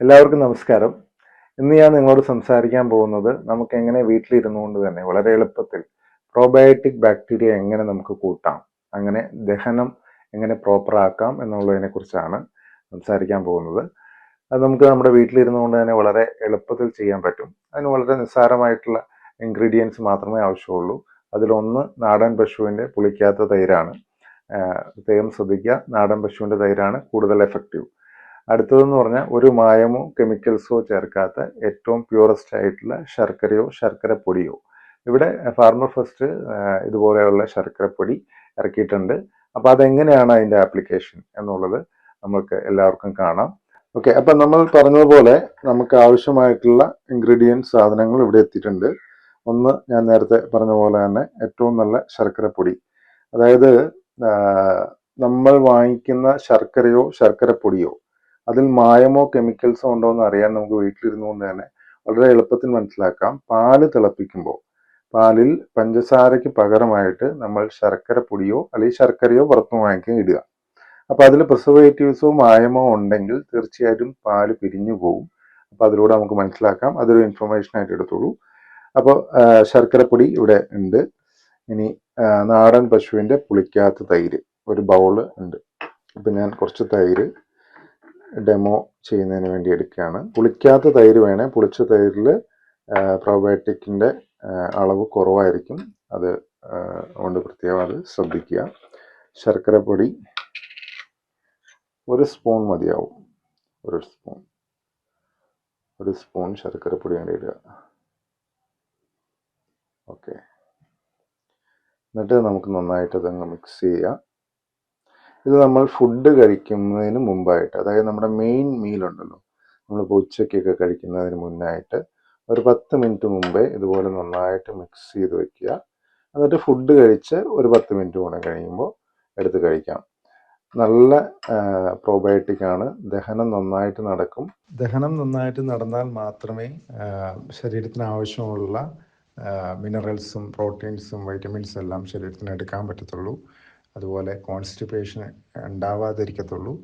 എല്ലാവർക്കും നമസ്കാരം. ഇന്ന് ഞാൻ നിങ്ങളോട് സംസാരിക്കാൻ പോകുന്നത് നമുക്ക് എങ്ങനെ വീട്ടിലിരുന്നു കൊണ്ട് തന്നെ വളരെ എളുപ്പത്തിൽ പ്രോബയോട്ടിക് ബാക്ടീരിയ എങ്ങനെ നമുക്ക് കൂട്ടാം അങ്ങനെ ദഹനം എങ്ങനെ പ്രോപ്പർ ആക്കാം എന്നുള്ളതിനെ കുറിച്ചാണ് സംസാരിക്കാൻ പോകുന്നത്. അത് നമുക്ക് നമ്മുടെ വീട്ടിലിരുന്നു കൊണ്ട് തന്നെ വളരെ എളുപ്പത്തിൽ ചെയ്യാൻ പറ്റും. അതിന് വളരെ നിസ്സാരമായിട്ടുള്ള ഇൻഗ്രീഡിയൻസ് മാത്രമേ ആവശ്യമുള്ളൂ. അതിലൊന്ന് നാടൻ പശുവിന്റെ പുളിക്കാത്ത തൈരാണ്. പ്രത്യേകം ശ്രദ്ധിക്കുക. നാടൻ പശുവിന്റെ തൈരാണ് കൂടുതൽ എഫക്റ്റീവ് അടുത്തതെന്ന് പറഞ്ഞാൽ ഒരു മായമോ കെമിക്കൽസോ ചേർക്കാത്ത ഏറ്റവും പ്യൂറസ്റ്റ് ആയിട്ടുള്ള ശർക്കരയോ ശർക്കര പൊടിയോ ഇവിടെ ഫാർമർ ഫസ്റ്റ് ഇതുപോലെയുള്ള ശർക്കരപ്പൊടി ഇറക്കിയിട്ടുണ്ട്. അപ്പോൾ അതെങ്ങനെയാണ് അതിന്റെ ആപ്ലിക്കേഷൻ എന്നുള്ളത് നമുക്ക് എല്ലാവർക്കും കാണാം. ഓക്കെ അപ്പം നമ്മൾ പറഞ്ഞതുപോലെ നമുക്ക് ആവശ്യമായിട്ടുള്ള ഇൻഗ്രീഡിയൻസ് സാധനങ്ങൾ ഇവിടെ എത്തിയിട്ടുണ്ട്. ഒന്ന് ഞാൻ നേരത്തെ പറഞ്ഞ പോലെ തന്നെ ഏറ്റവും നല്ല ശർക്കരപ്പൊടി. അതായത് നമ്മൾ വാങ്ങിക്കുന്ന ശർക്കരയോ ശർക്കരപ്പൊടിയോ അതിൽ മായമോ കെമിക്കൽസോ ഉണ്ടോ എന്ന് അറിയാൻ നമുക്ക് വീട്ടിലിരുന്നു കൊണ്ട് തന്നെ വളരെ എളുപ്പത്തിൽ മനസ്സിലാക്കാം. പാൽ തിളപ്പിക്കുമ്പോൾ പാലിൽ പഞ്ചസാരയ്ക്ക് പകരമായിട്ട് നമ്മൾ ശർക്കര പൊടിയോ അല്ലെങ്കിൽ ശർക്കരയോ പുറത്തു വാങ്ങിക്കാൻ ഇടുക. അപ്പോൾ അതിൽ പ്രിസർവേറ്റീവ്സോ മായമോ ഉണ്ടെങ്കിൽ തീർച്ചയായിട്ടും പാൽ പിരിഞ്ഞു പോകും അപ്പോൾ അതിലൂടെ നമുക്ക് മനസ്സിലാക്കാം. അതൊരു ഇൻഫർമേഷൻ ആയിട്ട് എടുത്തോളൂ. അപ്പോൾ ശർക്കരപ്പൊടി ഇവിടെ ഉണ്ട്. ഇനി നാടൻ പശുവിന്റെ പുളിക്കാത്ത തൈര്. ഒരു ബൗൾ ഉണ്ട്. അപ്പൊ ഞാൻ കുറച്ച് തൈര് ഡെമോ ചെയ്യുന്നതിന് വേണ്ടി എടുക്കുകയാണ്. പുളിക്കാത്ത തൈര് വേണേൽ പുളിച്ച തൈരിൽ പ്രോബയോട്ടിക്കിന്റെ അളവ് കുറവായിരിക്കും. അത് കൊണ്ട് പ്രത്യേകം അത് ശ്രദ്ധിക്കുക. ശർക്കരപ്പൊടി ഒരു സ്പൂൺ മതിയാവും. ഒരു സ്പൂൺ. ഒരു സ്പൂൺ ശർക്കരപ്പൊടി വേണ്ടി ഇടുക. ഓക്കെ. എന്നിട്ട് നമുക്ക് നന്നായിട്ട് അതങ്ങ് മിക്സ് ചെയ്യാം ഇത് നമ്മൾ ഫുഡ് കഴിക്കുന്നതിന് മുമ്പായിട്ട് അതായത് നമ്മുടെ മെയിൻ മീൽ ഉണ്ടല്ലോ നമ്മളിപ്പോൾ ഉച്ചയ്ക്കൊക്കെ കഴിക്കുന്നതിന് മുന്നായിട്ട് ഒരു പത്ത് മിനിറ്റ് മുമ്പേ ഇതുപോലെ നന്നായിട്ട് മിക്സ് ചെയ്ത് വെക്കുക. എന്നിട്ട് ഫുഡ് കഴിച്ച് ഒരു പത്ത് മിനിറ്റ് കൂടെ കഴിയുമ്പോൾ എടുത്ത് കഴിക്കാം. നല്ല പ്രോബയോട്ടിക് ആണ്. ദഹനം നന്നായിട്ട് നടക്കും. ദഹനം നന്നായിട്ട് നടന്നാൽ മാത്രമേ ശരീരത്തിന് ആവശ്യമുള്ള മിനറൽസും പ്രോട്ടീൻസും വൈറ്റമിൻസും എല്ലാം ശരീരത്തിന് എടുക്കാൻ പറ്റത്തുള്ളൂ. അതുപോലെ കോൺസ്റ്റിപ്പേഷൻ ഉണ്ടാവാതിരിക്കത്തുള്ളൂ.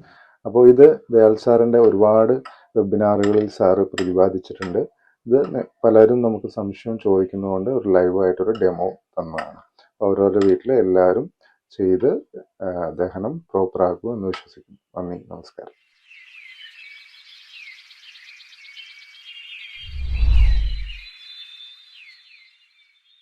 അപ്പോൾ ഇത് ദയാൽ സാറിന്റെ ഒരുപാട് വെബിനാറുകളിൽ സാറ് പ്രതിപാദിച്ചിട്ടുണ്ട്. ഇത് പലരും നമുക്ക് സംശയം ചോദിക്കുന്നതുകൊണ്ട് ഒരു ലൈവായിട്ടൊരു ഡെമോ തന്നതാണ്. അവരവരുടെ വീട്ടിൽ എല്ലാവരും ചെയ്ത് ദഹനം പ്രോപ്പറാക്കുമെന്ന് വിശ്വസിക്കുന്നു. നന്ദി നമസ്കാരം.